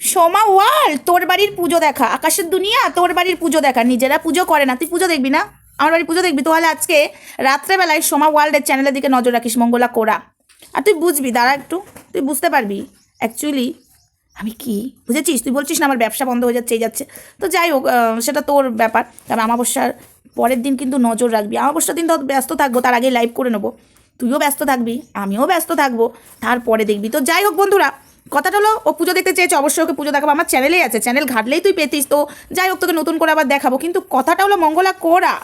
সোমা ওয়াল, তোর বাড়ির পুজো দেখা। আকাশের দুনিয়া, তোর বাড়ির পুজো দেখা। নিজেরা পুজো করে না। তুই পুজো দেখবি না? আমার বাড়ির পুজো দেখবি? তাহলে আজকে রাত্রেবেলায় সোমা ওয়ার্ল্ডের চ্যানেলের দিকে নজর রাখিস, মঙ্গলা কোরা। আর তুই বুঝবি, দাঁড়া একটু। তুই বুঝতে পারবি। অ্যাকচুয়ালি আমি কি? বুঝেছিস? তুই বলছিস না আমার ব্যবসা বন্ধ হয়ে যাচ্ছে, এই যাচ্ছে। তো যাই হোক সেটা তোর ব্যাপার। কারণ আমাবস্যার পরের দিন কিন্তু নজর রাখবি। আমাবস্যার দিন তো ব্যস্ত থাকব, তার আগে লাইভ করে নেব। তুইও ব্যস্ত থাকবি, আমিও ব্যস্ত থাকব, তারপরে দেখবি। তো যাই হোক বন্ধুরা কথাটা হলো, ও পুজো দেখতে চেয়েছে, অবশ্যই ওকে পুজো দেখাবো। আমার চ্যানেলেই আছে চ্যানেল ঘাটলেই তুই পেতিস। তো যাই হোক, তোকে নতুন করে আবার দেখাবো। কিন্তু কথাটা হলো মঙ্গলা কোরা।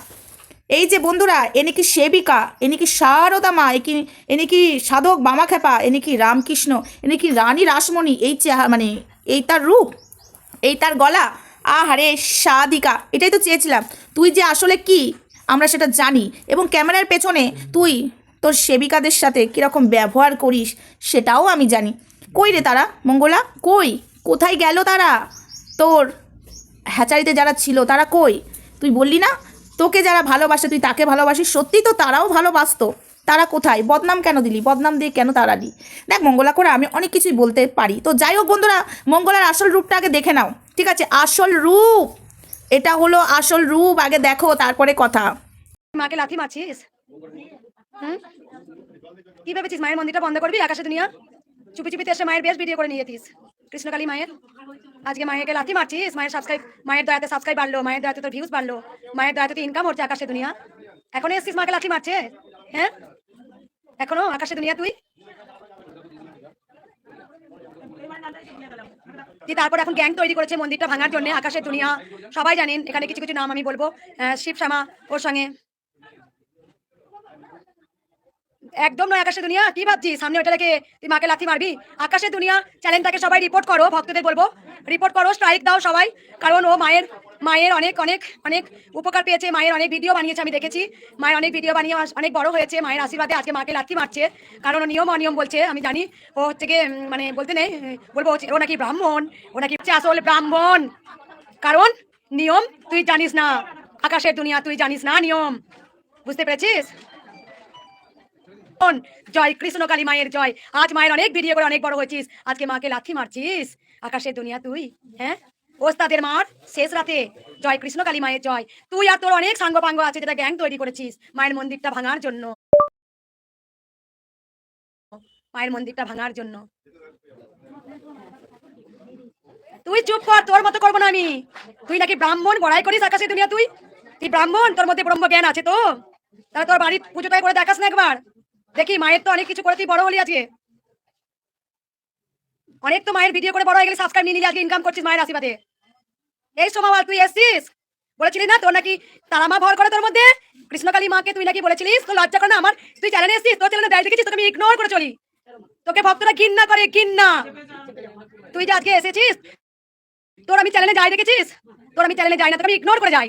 এই যে বন্ধুরা, এ নাকি সেবিকা, এ নাকি শারদা মা এ কি, এ নাকি সাধক বামা খেপা এ নাকি রামকৃষ্ণ, এ নাকি রানী রাসমণি, এই চেহারা মানে এই তার রূপ, এই তার গলা, আহারে সাধিকা, এটাই তো চেয়েছিলাম। তুই যে আসলে কি, আমরা সেটা জানি। এবং ক্যামেরার পেছনে তুই তোর সেবিকাদের সাথে কীরকম ব্যবহার করিস, সেটাও আমি জানি। কই রে তারা? মঙ্গলা, কই? কোথায় গেল তারা? তোর হ্যাচারিতে যারা ছিল, তারা কই? তুই বললি না? তোকে যারা ভালোবাসে, তুই তাকে ভালোবাসিস? সত্যি তো তারাও ভালোবাসতো। তারা কোথায়? বদনাম কেন দিলি? বদনাম দিয়ে কেন তাড়ালি? দেখ মঙ্গলা করে আমি অনেক কিছুই বলতে পারি। তো যাই হোক বন্ধুরা, মঙ্গলার আসল রূপটা আগে দেখে নাও। ঠিক আছে? আসল রূপ! এটা হলো আসল রূপ। আগে দেখো, তারপরে কথা। মাকে লাথি মারছিস? হুম? কি ভেবেছিস, মায়ের মন্দিরটা বন্ধ করবি, আকাশে দুনিয়া? চুপি চুপিতে এসে মায়ের বেশ ভিডিও করে নিয়ে যেতিস কৃষ্ণকালী মায়ের। আজকে মায়েরকে লাথি মারছিস, মায়ের সাবস্ক্রাইব মায়ের দয়াতে সাবস্ক্রাইব বাড়লো, মায়ের দয়াতে তোর ভিউজ বাড়লো, মায়ের দয়াতে তোর ইনকাম হচ্ছে আকাশে দুনিয়া। এখনও এসছিস মাকে লাথি মারছে হ্যাঁ? এখনও আকাশে দুনিয়া তুই? তারপর এখন গ্যাং তৈরি করেছে মন্দিরটা ভাঙার জন্য, আকাশের দুনিয়া। সবাই জানেন, এখানে কিছু কিছু নাম আমি বলব। শিব ওর সঙ্গে একদম নয় আকাশের দুনিয়া, কি ভাবছিস? সামনে ওটা রেখে তুই মাকে লাথি মারবি? আকাশের দুনিয়া, চ্যানেলটাকে সবাই রিপোর্ট করো, ভক্তদের বলব। রিপোর্ট করো স্ট্রাইক দাও সবাই, কারণ ও মায়ের মায়ের অনেক অনেক অনেক উপকার পেয়েছে, মায়ের অনেক ভিডিও বানিয়েছে, আমি দেখেছি। মায়ের অনেক ভিডিও বানিয়ে অনেক বড় হয়েছে, মায়ের আশীর্বাদে আজকে মাকে লাথি মারছে। কারণ ও নিয়ম অনিয়ম বলছে, আমি জানি, ও হচ্ছে গিয়ে মানে বলতে নেই, বলব ও নাকি ব্রাহ্মণ, ও নাকি হচ্ছে আসল ব্রাহ্মণ। কারণ নিয়ম তুই জানিস না, আকাশের দুনিয়া তুই জানিস না নিয়ম। বুঝতে পেরেছিস? জয় কৃষ্ণকালী মায়ের জয়। আজ মায়ের অনেক ভিডিও করে অনেক বড় হয়েছিস। আজকে মাকে লাথি মারছিস। আকাশের দুনিয়া তুই হ্যাঁ? ওস্তাদের মার শেষ রাতে। জয় কৃষ্ণ কালী মায়ের জয়। তুই আর তোর অনেক সাঙ্গ পাঙ্গ আছে যেটা গ্যাং তৈরি করেছিস মায়ের মন্দিরটা ভাঙার জন্য। মায়ের মন্দিরটা ভাঙার জন্য। তুই চুপ কর, তোর মতো করব না আমি। তুই নাকি ব্রাহ্মণ, বড়াই করিস আকাশে দুনিয়া তুই? তুই ব্রাহ্মণ, তোর মধ্যে ব্রহ্ম জ্ঞান আছে তো? তাহলে তোর বাড়ির পুজোটাই করে দেখাস না একবার। দেখি, মায়ের তো অনেক কিছু করে বড় হলি আজকে। অনেক তো মায়ের ভিডিও করে বড় হয়ে গেলে সাবস্ক্রাইব নিয়ে নিলি, আজকে ইনকাম করছিস মায়ের আশীর্বাদে। এই সোমাবার তুই এসছিস? বলেছিলি না তোর নাকি তারা মা ভর করে তোর মধ্যে? কৃষ্ণকালী মাকে তুই নাকি বলেছিলিস? তো লজ্জা করে না আমার, তুই চ্যানেলে এসছিস, তোর চ্যানেলে দেয় দেখেছিস, তোকে আমি ইগনোর করে চলি। তোকে ভক্তরা ঘিন্না করে ঘিন্না তুই যে আজকে এসেছিস, তোর আমি চ্যানেলে যাই দেখেছিস? তোর আমি চ্যানেলে যাই না, তোকে আমি ইগনোর করে যাই।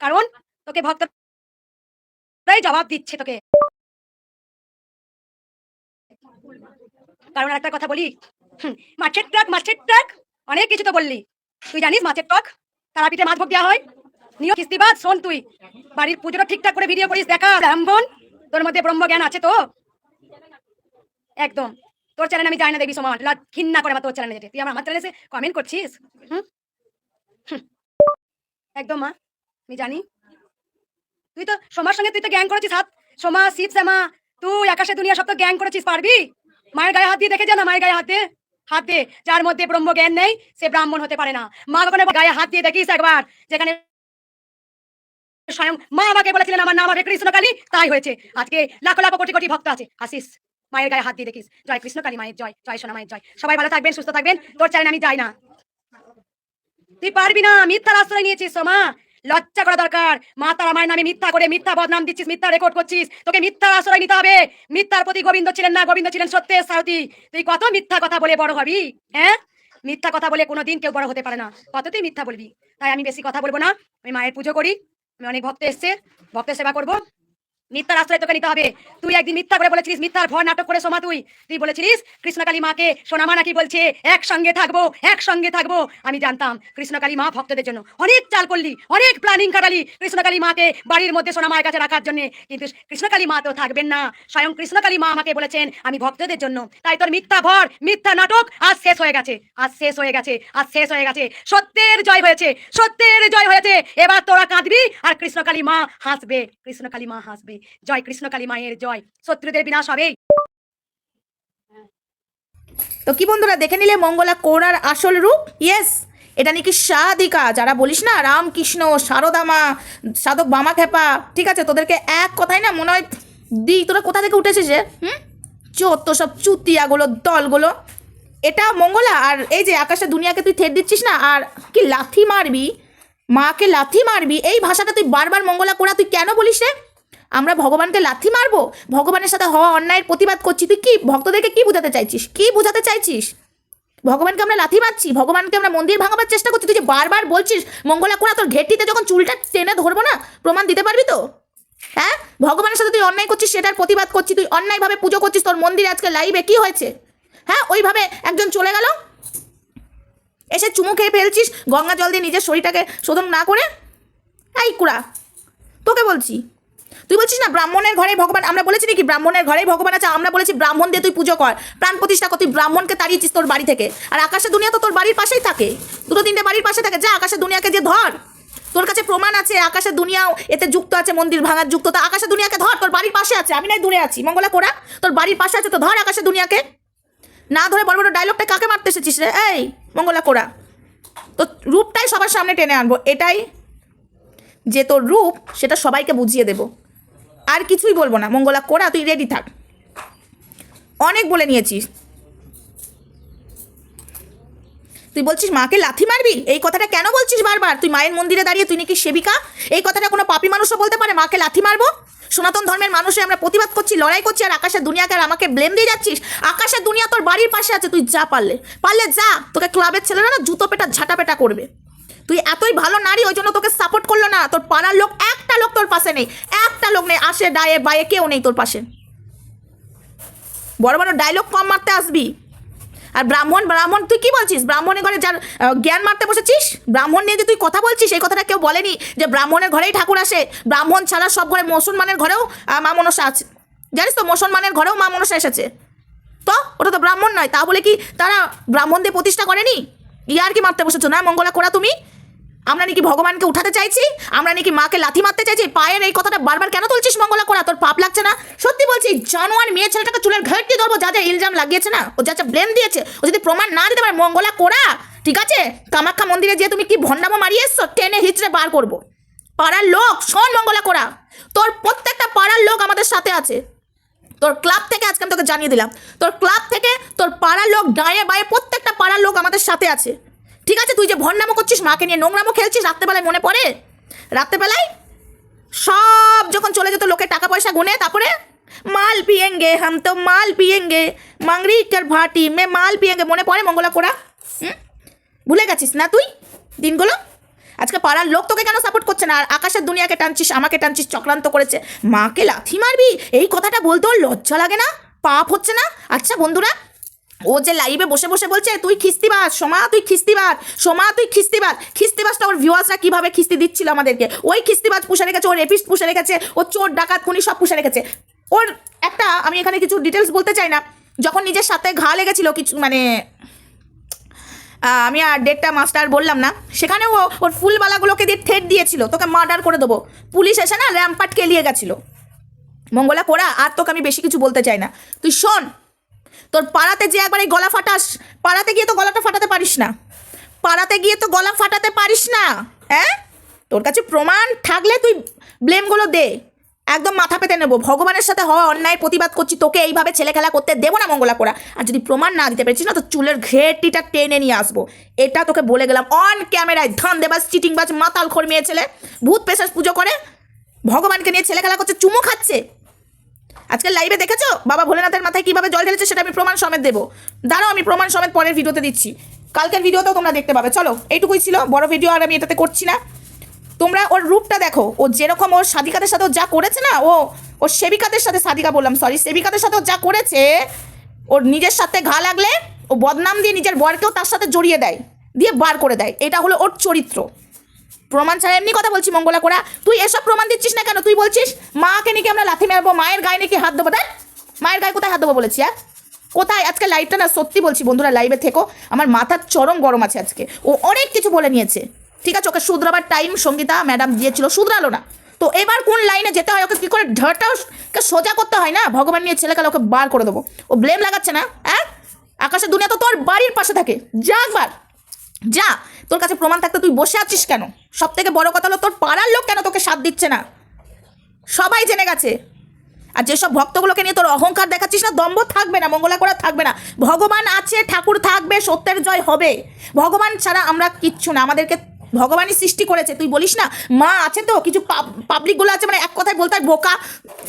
কারণ তোকে ভক্তরাই জবাব দিচ্ছে তোকে। কারণ একটা কথা বলি। মাছের ট্রাক মাছের ট্রাক, অনেক কিছু তো বললি। তুই জানিস মাছের টক? তারাপীঠে মাছ ভোগ দেওয়া হয়। নিয়ম কিস্তিবাদ শোন তুই। বাড়ির পুজোটা ঠিকঠাক করে ভিডিও করিস, দেখা, ব্রাহ্মণ। তোর মধ্যে ব্রহ্ম আছে তো? একদম। তোর চ্যানেল আমি যাই না দেখবি সময় ঘিন্না করে আমার তোর চ্যানেলে যেতে। তুই আমার আমার এসে কমেন্ট করছিস? হুম। একদম, মা। আমি জানি। তুই তো সোমার সঙ্গে তুই তো গ্যাং করেছিস, হাত। সোমা, শিব, শ্যামা, তুই, আকাশে দুনিয়া সব তো গ্যাং করেছিস, পারবি? মায়ের গায়ে হাত দিয়ে দেখে যা না মায়ের গায়ে হাত? হাত, যার মধ্যে ব্রহ্ম জ্ঞান নেই, সে ব্রাহ্মণ হতে পারে না। মা কখনো গায়ে হাত দিয়ে দেখিস একবার? যেখানে স্বয়ং মা আমাকে বলেছিলেন, আমার নাম হবে কৃষ্ণকালী। তাই হয়েছে। আজকে লাখো লাখো কোটি কোটি ভক্ত আছে। আসিস মায়ের গায়ে হাত দিয়ে দেখিস। জয় কৃষ্ণকালী মায়ের জয় জয় সোনা মায়ের জয়। সবাই ভালো থাকবেন, সুস্থ থাকবেন। তোর চ্যানেল আমি যাই না। তুই পারবি না, মিথ্যার আশ্রয় নিয়েছিস সোমা লজ্জা করা দরকার। মা তার মায়ের নামে মিথ্যা করে মিথ্যা বদনাম দিচ্ছিস, মিথ্যা রেকর্ড করছিস। তোকে মিথ্যার আশ্রয় নিতে হবে। মিথ্যার প্রতি গোবিন্দ ছিলেন না, গোবিন্দ ছিলেন সত্যের সাহতি তুই কত মিথ্যা কথা বলে বড় হবি হ্যাঁ? মিথ্যা কথা বলে কোনোদিন কেউ বড় হতে পারে না। কত তুই মিথ্যা বলবি? তাই আমি বেশি কথা বলব না। আমি মায়ের পুজো করি। আমি অনেক ভক্ত এসছে। ভক্তের সেবা করব। মিথ্যার আশ্রয় তোকে নিতে হবে। তুই একদিন মিথ্যা করে বলেছিলিস, মিথ্যার ভর নাটক করে সোমা তুই। তুই বলেছিলিস, কৃষ্ণকালী মাকে সোনামা নাকি বলছে, একসঙ্গে থাকব একসঙ্গে থাকব। আমি জানতাম কৃষ্ণকালী মা ভক্তদের জন্য অনেক চাল করলি অনেক প্ল্যানিং কাটালি কৃষ্ণকালী মাকে বাড়ির মধ্যে সোনামার কাছে রাখার জন্য। কিন্তু কৃষ্ণকালী মা তো থাকবেন না। স্বয়ং কৃষ্ণকালী মা আমাকে বলেছেন, আমি ভক্তদের জন্য। তাই তোর মিথ্যা ভর, মিথ্যা নাটক আজ শেষ হয়ে গেছে, আজ শেষ হয়ে গেছে, আজ শেষ হয়ে গেছে। সত্যের জয় হয়েছে, সত্যের জয় হয়েছে। এবার তোরা কাঁদবি আর কৃষ্ণকালী মা হাসবে, কৃষ্ণকালী মা হাসবে। জয় কৃষ্ণ কালী মায়ের জয়। শত্রুদের বিনাশ হবেই তো কি বন্ধুরা, দেখে নিলে মঙ্গলা কোরার আসল রূপ? ইয়েস এটা নাকি সাধিকা যারা বলিস না, রামকৃষ্ণ সারদামা সাধক বামা খেপা ঠিক আছে? তোদেরকে এক কথাই না মনে হয় দি, তোরা কোথা থেকে উঠেছিস যে হুম? চোদ্দ সব চুতিয়াগুলো দলগুলো। এটা মঙ্গলা, আর এই যে আকাশে দুনিয়াকে তুই থেট দিচ্ছিস না, আর কি লাথি মারবি? মাকে লাথি মারবি? এই ভাষাটা তুই বারবার মঙ্গলা কোরা, তুই কেন বলিস রে? আমরা ভগবানকে লাথি মারবো? ভগবানের সাথে হওয়া অন্যায়ের প্রতিবাদ করছি। তুই কি ভক্তদেরকে কি বোঝাতে চাইছিস? কি বোঝাতে চাইছিস? ভগবানকে আমরা লাথি মারছি, ভগবানকে আমরা মন্দির ভাঙাবার চেষ্টা করছি। তুই যে বারবার বলছিস মঙ্গলা কোনা তোর ঘেটিতে যখন চুলটা টেনে ধরবো না, প্রমাণ দিতে পারবি তো? হ্যাঁ? ভগবানের সাথে তুই অন্যায় করছিস, সেটার প্রতিবাদ করছিস তুই অন্যায়ভাবে পুজো করছিস, তোর মন্দিরে আজকে লাইভে কি হয়েছে? হ্যাঁ? ওইভাবে একজন চলে গেল? এসে চুমু খেয়ে ফেলছিস, গঙ্গা জল দিয়ে নিজের শরীরটাকে শোধন না করে? এই কুড়া, তোকে বলছি তুই বলছিস না ব্রাহ্মণের ঘরে ভগবান? আমরা বলেছি নাকি ব্রাহ্মণের ঘরেই ভগবান আছে? আমরা বলেছি ব্রাহ্মণ দিয়ে তুই পুজো কর, প্রাণ প্রতিষ্ঠা কর, তুই ব্রাহ্মণকে তাড়িয়েছিস তোর বাড়ি থেকে। আর আকাশে দুনিয়া তো তোর বাড়ির পাশেই থাকে। দুটো তিনটে বাড়ির পাশে থাকে। যা, আকাশে দুনিয়াকে যে ধর। তোর কাছে প্রমাণ আছে, আকাশে দুনিয়াও এতে যুক্ত আছে, মন্দির ভাঙার যুক্ত। তা আকাশে দুনিয়াকে ধর, তোর বাড়ির পাশে আছে। আমি নাই দূরে আছি, মঙ্গলা কোরা। তোর বাড়ির পাশে আছে, তো ধর আকাশে দুনিয়াকে। না ধরে বড় বড় ডায়লগটা কাকে মারতে এসেছিস রে? এই, মঙ্গলা কোরা। তো রূপটাই সবার সামনে টেনে আনব। এটাই যে তোর রূপ, সেটা সবাইকে বুঝিয়ে দেব। আর কিছুই বলব না। মঙ্গলা, কোরা, তুই রেডি থাক। অনেক বলে নিয়েছিস তুই বলছিস মাকে লাথি মারবি? এই কথাটা কেন বলছিস বারবার? তুই মায়ের মন্দিরে দাঁড়িয়ে তুই নাকি সেবিকা? এই কথাটা কোনো পাপি মানুষও বলতে পারে? মাকে লাথি মারবো? সনাতন ধর্মের মানুষে আমরা প্রতিবাদ করছি, লড়াই করছি, আর আকাশের দুনিয়াকে আর আমাকে ব্লেম দিয়ে যাচ্ছিস? আকাশের দুনিয়া তোর বাড়ির পাশে আছে, তুই যা পারলে। পারলে যা, তোকে ক্লাবের ছেলেরা না জুতো পেটা, ঝাঁটা পেটা করবে। তুই এতই ভালো নারী, ওই জন্য তোকে সাপোর্ট করল না। তোর পাড়ার লোক, একটা লোক তোর পাশে নেই। একটা লোক নেই, আসে ডায়ে বায়ে কেউ নেই তোর পাশে। বড় বড় ডায়লগ কম মারতে আসবি। আর ব্রাহ্মণ ব্রাহ্মণ, তুই কি বলছিস? ব্রাহ্মণের ঘরে যার জ্ঞান মারতে বসেছিস? ব্রাহ্মণ নিয়ে যে তুই কথা বলছিস এই কথাটা কেউ বলেনি যে ব্রাহ্মণের ঘরেই ঠাকুর আসে। ব্রাহ্মণ ছাড়া সব ঘরে মুসলমানের ঘরেও মা মনসা আছে। জানিস তো, মুসলমানের ঘরেও মা মনসা এসেছে। তো, ওটা তো ব্রাহ্মণ নয় তা বলে কি তারা ব্রাহ্মণদের প্রতিষ্ঠা করেনি? ইয়ার কি মারতে বসেছো? না, মঙ্গলা করা তুমি? আমরা নাকি ভগবানকে উঠাতে চাইছি? আমরা নাকি মাকে লাথি মারতে চাইছি? পায়ের এই কথাটা বারবার কেন তুলছিস মঙ্গলা করা? তোর পাপ লাগছে না? সত্যি বলছি, জানোয়ার মেয়ে ছেলেটাকে চুলের ঘেট দিয়ে ধরবো, যা যা ইলজাম লাগিয়েছে না? ও যা যা ব্লেম দিয়েছে, ও যদি প্রমাণ না দিতে পারে, মঙ্গলা কোরা? ঠিক আছে? কামাখ্যা মন্দিরে যে তুমি কি ভণ্ডামো মারিয়ে এসছো? টেনে হিচড়ে বার করব। পাড়ার লোক, শোন মঙ্গলা কোরা, তোর প্রত্যেকটা পাড়ার লোক আমাদের সাথে আছে। তোর ক্লাব থেকে আজকে আমি তোকে জানিয়ে দিলাম। তোর ক্লাব থেকে তোর পাড়ার লোক, ডায়ে বায়ে প্রত্যেকটা পাড়ার লোক আমাদের সাথে আছে। ঠিক আছে, তুই যে ভণ্ডামো করছিস, মাকে নিয়ে নোংরামো খেলছিস, রাত্রেবেলায় মনে পড়ে? রাত্রেবেলায়? সব যখন চলে যেত, লোকের টাকা পয়সা গুনে, তারপরে? মাল পিয়েঙ্গে, হাম তো মাল পিয়েঙ্গে, মাংরি কার ভাটি, মে মাল পিয়েঙ্গে, মনে পড়ে মঙ্গলা হুম? ভুলে গেছিস না তুই দিনগুলো? আজকে পাড়ার লোক তোকে কেন সাপোর্ট করছে না? আর আকাশের দুনিয়াকে টানছিস, আমাকে টানছিস, চক্রান্ত করেছে। মাকে লাথি মারবি? এই কথাটা বলতে ওর লজ্জা লাগে না? পাপ হচ্ছে না? আচ্ছা বন্ধুরা ও যে লাইভে বসে বসে বলছে, তুই খিস্তিবাজ সোমা, তুই খিস্তিবাজ সোমা, তুই খিস্তিবাজ খিস্তিবাজটা ওর ভিউয়ার্সরা কীভাবে খিস্তি দিচ্ছিল আমাদেরকে? ওই খিস্তিবাজ পুষে রেখেছে, ওর এপিস্ট পুষে রেখেছে, ও চোর, ডাকাত, খুনি সব পুষে রেখেছে। ওর একটা, আমি এখানে কিছু ডিটেলস বলতে চাই না, যখন নিজের সাথে ঘা লেগেছিল কিছু মানে আমি আর ডেটটা মাস্টার বললাম না সেখানে ও, ওর ফুলবালাগুলোকে দিয়ে ঠেট দিয়েছিল, তোকে মার্ডার করে দেবো। পুলিশ এসে না র্যাম্পাট কেলিয়ে গেছিল। মঙ্গলা, কোরা, আর তোকে আমি বেশি কিছু বলতে চাই না। তুই শোন তোর পাড়াতে যে একবার এই গলা ফাটাস, পাড়াতে গিয়ে তো গলাটা ফাটাতে পারিস না। পাড়াতে গিয়ে তো গলা ফাটাতে পারিস না হ্যাঁ? তোর কাছে প্রমাণ থাকলে তুই ব্লেমগুলো দে। একদম মাথা পেতে নেব। ভগবানের সাথে হওয়া অন্যায় প্রতিবাদ করছি, তোকে এইভাবে ছেলে খেলা করতে দেবো না মঙ্গলা করা আর যদি প্রমাণ না দিতে পেরেছিস না, তো চুলের ঘেরটিটা টেনে নিয়ে আসব। এটা তোকে বলে গেলাম অন ক্যামেরায় ধান দেবাস চিটিংবাজ, মাতাল খোর মেয়ে ছেলে, ভূত পেশাস পুজো করে। ভগবানকে নিয়ে ছেলে খেলা করছে, চুমু খাচ্ছে। আজকে লাইভে দেখেছ? বাবা ভোলেনাথের মাথায় কীভাবে জল ঢেলেছে সেটা আমি প্রমাণ সমেত দেবো। দাঁড়াও, আমি প্রমাণ সমেত পরের ভিডিওতে দিচ্ছি। কালকের ভিডিওতেও তোমরা দেখতে পাবে। চলো, এইটুকুই ছিল। বড় ভিডিও আর আমি এটাতে করছি না। তোমরা ওর রূপটা দেখো। ও যেরকম ওর সাদিকাদের সাথে যা করেছে না, ও ওর সেবিকাদের সাথে সাদিকা বললাম সরি সেবিকাদের সাথে যা করেছে, ওর নিজের সাথে ঘা লাগলে ও বদনাম দিয়ে নিজের বরকেও তার সাথে জড়িয়ে দেয়, দিয়ে বার করে দেয়। এটা হলো ওর চরিত্র। প্রমাণ ছাড়া এমনি কথা বলছি, মঙ্গলা করা। তুই এসব প্রমাণ দিচ্ছিস না কেন? তুই বলছিস, মাকে নাকি আমরা লাথি মারবো, মায়ের গায়ে নাকি হাত দেবো? দেখ, মায়ের গায়ে কোথায় হাত দেবো বলেছি হ্যাঁ? কোথায়? আজকে লাইভটা না সত্যি বলছি, বন্ধুরা লাইভে থেকো। আমার মাথার চরম গরম আছে আজকে। ও অনেক কিছু বলে নিয়েছে। ঠিক আছে, ওকে শুধরাবার টাইম সঙ্গীতা ম্যাডাম দিয়েছিল, শুধরালো না। তো এবার কোন লাইনে যেতে হয়? ওকে কী করে ঢাটাও সোজা করতে হয় না? ভগবান নিয়ে ছেলেকালে ওকে বার করে দেবো। ও ব্লেম লাগাচ্ছে না হ্যাঁ? আকাশের দুনিয়া তো তোর বাড়ির পাশে থাকে। যা একবার, যা। তোর কাছে প্রমাণ থাকতে তুই বসে আছিস কেন? সব থেকে বড় কথা হলো তোর পাড়ার লোক কেন তোকে সাথ দিচ্ছে না? সবাই জেনে গেছে। আর যেসব ভক্তগুলোকে নিয়ে তোর অহংকার দেখাচ্ছিস না, দম্ভ থাকবে না, মঙ্গলা করা থাকবে না। ভগবান আছে, ঠাকুর থাকবে, সত্যের জয় হবে। ভগবান ছাড়া আমরা কিচ্ছু না, আমাদেরকে ভগবানই সৃষ্টি করেছে। তুই বলিস না? মা আছে তো, কিছু পাবলিকগুলো আছে মানে এক কথায় বলতে হয় বোকা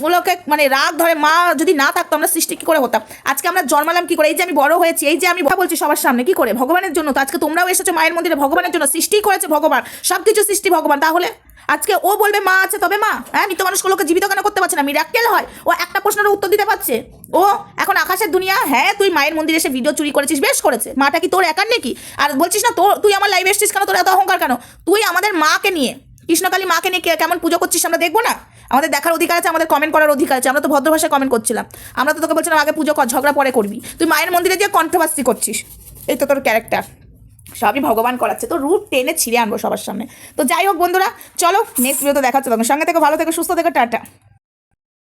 গুলোকে মানে রাগ ধরে মা যদি না থাকতো, আমরা সৃষ্টি কী করে হতাম? আজকে আমরা জন্মালাম কী করে? এই যে আমি বড় হয়েছি, এই যে আমি বলছি, সবার সামনে কী করে? ভগবানের জন্য তো আজকে তোমরাও এসেছ মায়ের মন্দিরে, ভগবানের জন্য সৃষ্টি করেছে ভগবান। সব কিছু সৃষ্টি ভগবান, তাহলে? আজকে ও বলবে মা আছে, তবে মা হ্যাঁ মৃত মানুষগুলোকে জীবিত কেন করতে পারছে না? মিরাক্কেল হয়। ও একটা প্রশ্নের উত্তর দিতে পারছে। ও এখন আকাশের দুনিয়া হ্যাঁ তুই মায়ের মন্দিরে এসে ভিডিও চুরি করেছিস, বেশ করেছে। মাটা কি তোর একার নাকি? আর বলছিস না, তোর, তুই আমার লাইভে এসছিস কেন? তোর এত অহংকার কেন? তুই আমাদের মাকে নিয়ে, কৃষ্ণকালী মাকে নিয়ে কেমন পুজো করছিস আমরা দেখব না? আমাদের দেখার অধিকার আছে, আমাদের কমেন্ট করার অধিকার আছে। আমরা তো ভদ্র ভাষায় কমেন্ট করছিলাম। আমরা তো তোকে বলছিলাম, আগে পুজো কর, ঝগড়া পরে করবি। তুই মায়ের মন্দিরে যে কন্ট্রোভার্সি করছিস। এই তো তোর ক্যারেক্টার সবই ভগবান করাচ্ছে। তো রুট টেনে ছিঁড়ে আনব সবার সামনে। তো যাই হোক বন্ধুরা, চলো নেক্সট ভিডিওতে দেখাচ্ছে তোমার সঙ্গে থেকে, ভালো থেকে, সুস্থ থেকে, টাটা।